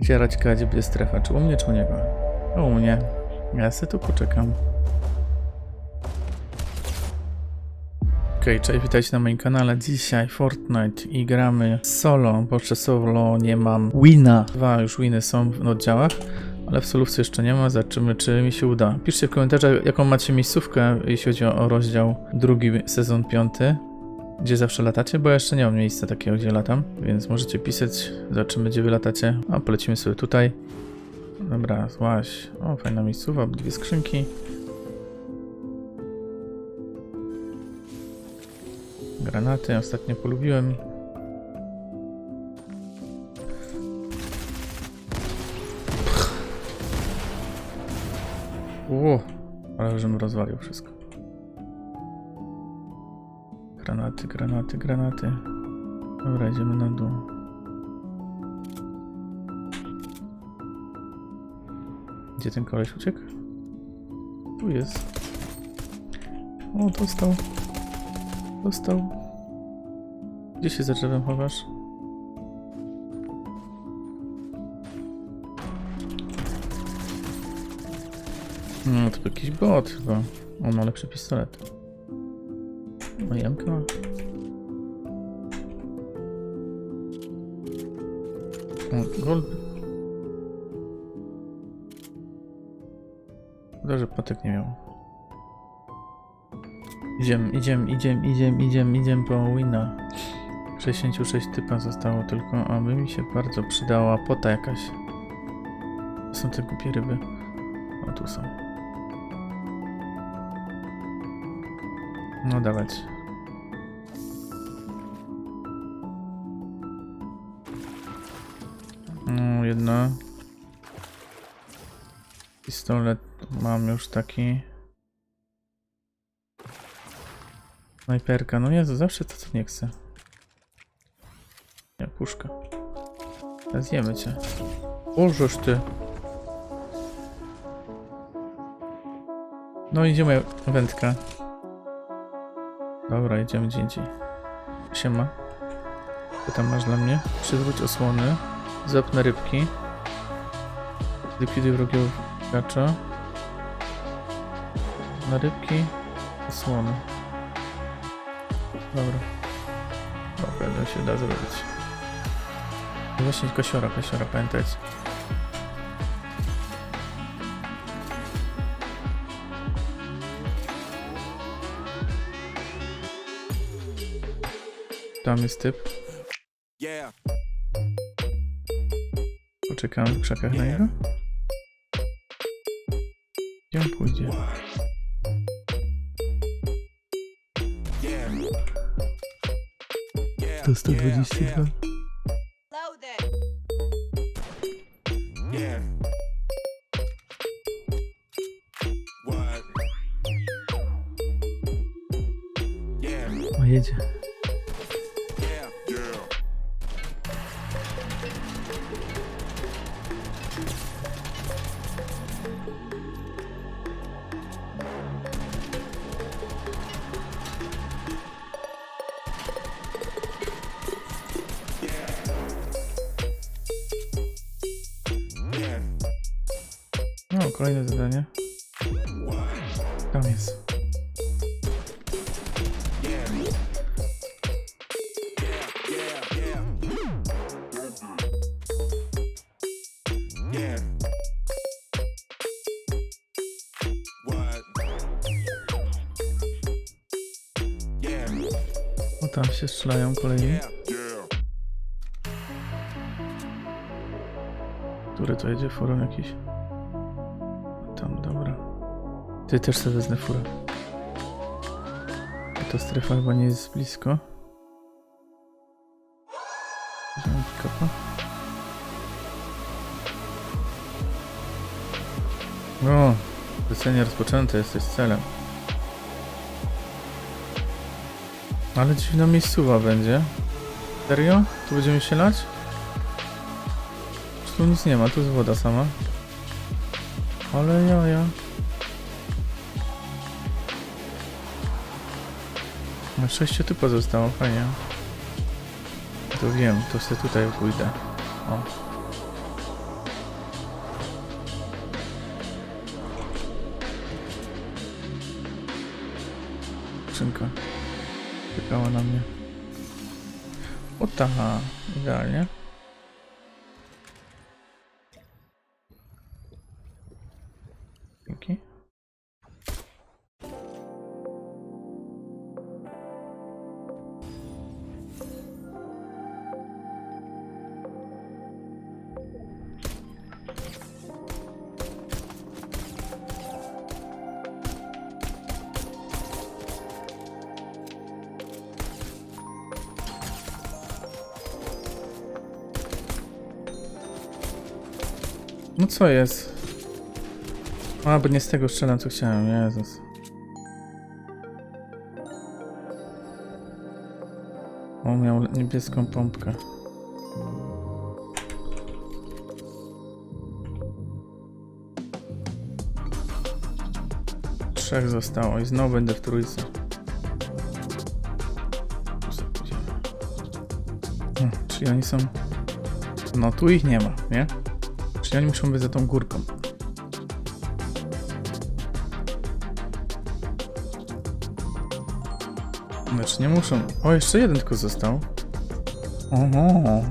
Gdzie Radźka, gdzie będzie strefa? Czy u mnie, czy u niego? No, u mnie. Ja sobie tu poczekam. Okej, cześć, witajcie na moim kanale. Dzisiaj Fortnite i gramy solo, bo jeszcze solo nie mam wina. Dwa już winy są w oddziałach, ale w solówce jeszcze nie ma. Zobaczymy, czy mi się uda. Piszcie w komentarzach, jaką macie miejscówkę, jeśli chodzi o rozdział drugi, sezon piąty. Gdzie zawsze latacie, bo ja jeszcze nie mam miejsca takiego, gdzie latam, więc możecie pisać, zobaczymy, gdzie wy latacie. A polecimy sobie tutaj. Dobra, złaś. O, fajna miejscowa, dwie skrzynki. Granaty, ostatnio polubiłem. Ło, ale żebym rozwalił wszystko. Granaty, granaty, granaty. Dobra, idziemy na dół. Gdzie ten koleś uciekł? Tu jest. O, dostał. Dostał. Gdzie się za drzewem chowasz? No, to jakiś bot chyba. On ma lepszy pistolet. No, gold. Szkoda, że patek nie miał. Idziemy, idziemy, idziemy, idziemy, idziemy, idziemy po wina. 66 typa zostało tylko, aby mi się bardzo przydała pota jakaś. Są te głupie ryby. O, tu są. No dawać. No, jedna. Pistolet mam już taki. Snajperka, no Jezu, zawsze to co nie chcę. Nie, puszka. Zjemy cię. Bożeż ty. No idzie moja wędka. Dobra, idziemy gdzie indziej. Siema. Co tam masz dla mnie? Przywróć osłony. Zapnę rybki. Likwiduj wrogiego gracza. Na rybki. Osłony. Dobra. Dobra, to się da zrobić. Właśnie kosiora, kosiora, pamiętajcie. Tam jest typ. Yeah, Poczekamy w krzakach na niego. Gdzie on pójdzie? To 122. Loaded. Yeah. What? Yeah, O, jedzie. Kolejne zadanie. Tam jest. O, tam się strzelają kolejni. Który to jedzie? Furą jakiś? Tam, dobra. Ty też sobie wezmę furę. Ta strefa chyba nie jest blisko. Wziąłem pick-upa. O, zlecenie rozpoczęte, jesteś celem. Ale dziwna miejscowa będzie. Serio? Tu będziemy się lać? Tu nic nie ma? Tu jest woda sama. Ale jaja. Na szczęście tu pozostało, fajnie. To wiem, to sobie tutaj pójdę. O. Skrzynka. Czekała na mnie. O ta, idealnie. No co jest? A, bo nie z tego strzelam, co chciałem, Jezus. O, miał niebieską pompkę. Trzech zostało i znowu będę w trójce. Pójdziemy. Hmm, Czyli oni są... No tu ich nie ma, nie? Czyli oni muszą być za tą górką. Znaczy nie muszą. O, jeszcze jeden tylko został. Oho.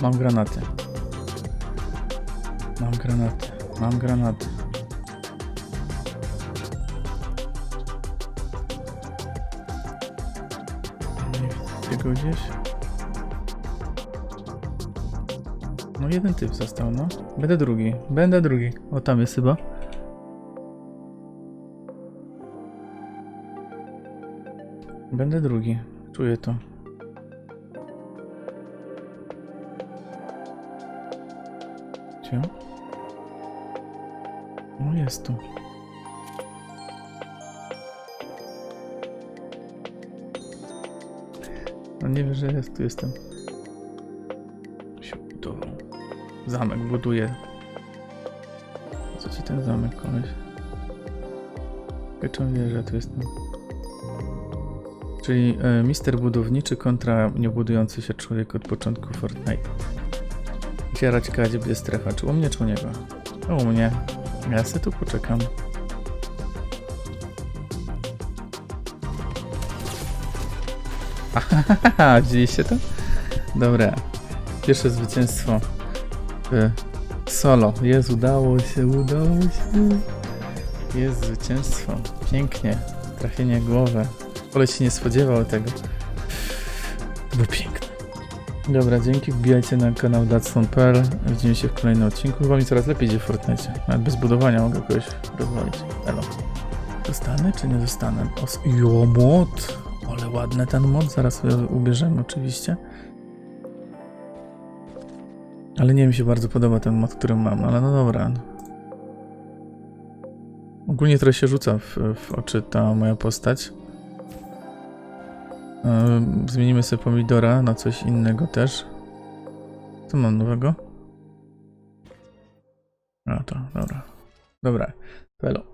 Mam granaty. Mam granaty. Mam granaty. Nie widzę tego gdzieś. No jeden typ został, no. Będę drugi. Będę drugi. O, tam jest chyba. Będę drugi. Czuję to. Gdzie? No jest tu. No nie wiem, że jest, tu jestem. Zamek buduje. Co ci ten zamek, koleś? Pieczą wie, że tu jestem. Czyli e, mister budowniczy kontra niebudujący się człowiek od początku Fortnite. Otwierać gdzie będzie strefa. Czy u mnie, czy u niego? U mnie. Ja tu poczekam. Ahaha, widzieliście to? Dobra. Pierwsze zwycięstwo. W Solo. Jest, udało się, udało się. Jest zwycięstwo. Pięknie. Trafienie w głowę. Ale się nie spodziewał tego. To piękne. Dobra, dzięki. Wbijajcie na kanał Datson.pl. Widzimy się w kolejnym odcinku. Chyba mi coraz lepiej idzie w Fortnite. Nawet bez budowania mogę kogoś rozwalić. Elo. Dostanę czy nie dostanę? Os- jo, mod! Ale ładny ten mod. Zaraz sobie ubierzemy oczywiście. Ale nie mi się bardzo podoba ten mod, który mam, ale no dobra. Ogólnie trochę się rzuca w, w oczy ta moja postać. Zmienimy sobie pomidora na coś innego też. Co mam nowego? A to, dobra. Dobra, to.